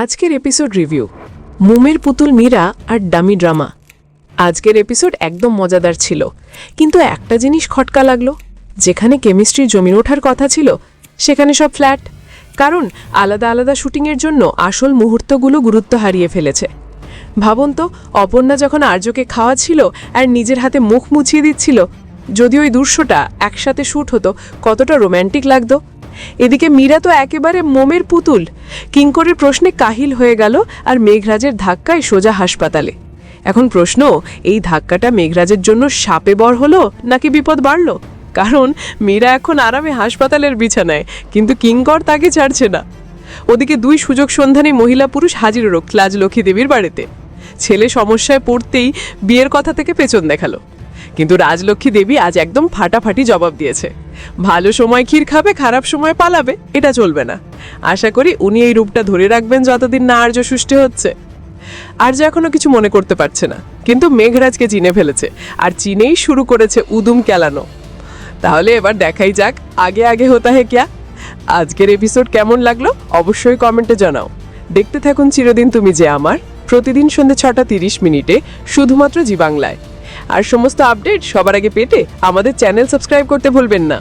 আজকের episode review মুমের পুতুল মীরা আর ডামি ড্রামা আজকের এপিসোড একদম মজাদার ছিল, কিন্তু একটা জিনিস খটকা লাগল, যেখানে কেমিস্ট্রি জমির ওঠার কথা ছিল, সেখানে সব ফ্ল্যাট কারণ আলাদা আলাদা শুটিংয়ের জন্য আসল মুহূর্তগুলো গুরুত্ব হারিয়ে ফেলেছে। ভাবুন তো, অপর্ণা যখন আর্যকে খাওয়া ছিল আর নিজের হাতে মুখ মুছিয়ে দিচ্ছিল, যদি ওই দৃশ্যটা একসাথে শ্যুট হতো, কতটা রোম্যান্টিক লাগতো? এদিকে মীরা তো একেবারে মোমের পুতুল। কিঙ্করের প্রশ্নে কাহিল হয়ে গেল আর মেঘরাজের ধাক্কায় সোজা হাসপাতালে। এখন প্রশ্ন, এই ধাক্কাটা মেঘরাজের জন্য সাপে বর হলো নাকি বিপদ বাড়লো? কারণ মীরা এখন আরামে হাসপাতালের বিছানায়, কিন্তু কিঙ্কর তাকে ছাড়ছে না। ওদিকে দুই সুযোগ সন্ধানী মহিলা পুরুষ হাজির রক্ষল আজ লক্ষ্মী দেবীর বাড়িতে। ছেলে সমস্যায় পড়তেই বিয়ের কথা থেকে পেছন দেখাল। কিন্তু রাজলক্ষ্মী দেবী আজ একদম ফাটাফাটি জবাব দিয়েছে। ভালো সময় ক্ষীর খাবে, খারাপ সময় পালাবে, এটা চলবে না। আশা করি উনি এই রূপটা ধরে রাখবেন যতদিন না আর্য সুষ্টি হচ্ছে। আর্য এখনও কিছু মনে করতে পারছে না, কিন্তু মেঘরাজকে চিনে ফেলেছে আর চিনেই শুরু করেছে উদুম কেলানো। তাহলে এবার দেখাই যাক আগে আগে হতা হে ক্যা। আজকের এপিসোড কেমন লাগল অবশ্যই কমেন্টে জানাও। দেখতে থাকুন চিরদিন তুমি যে আমার। প্রতিদিন সন্ধে ছটা তিরিশ মিনিটে শুধুমাত্র জি বাংলায়। আর সমস্ত আপডেট সবার আগে পেতে আমাদের চ্যানেল সাবস্ক্রাইব করতে ভুলবেন না।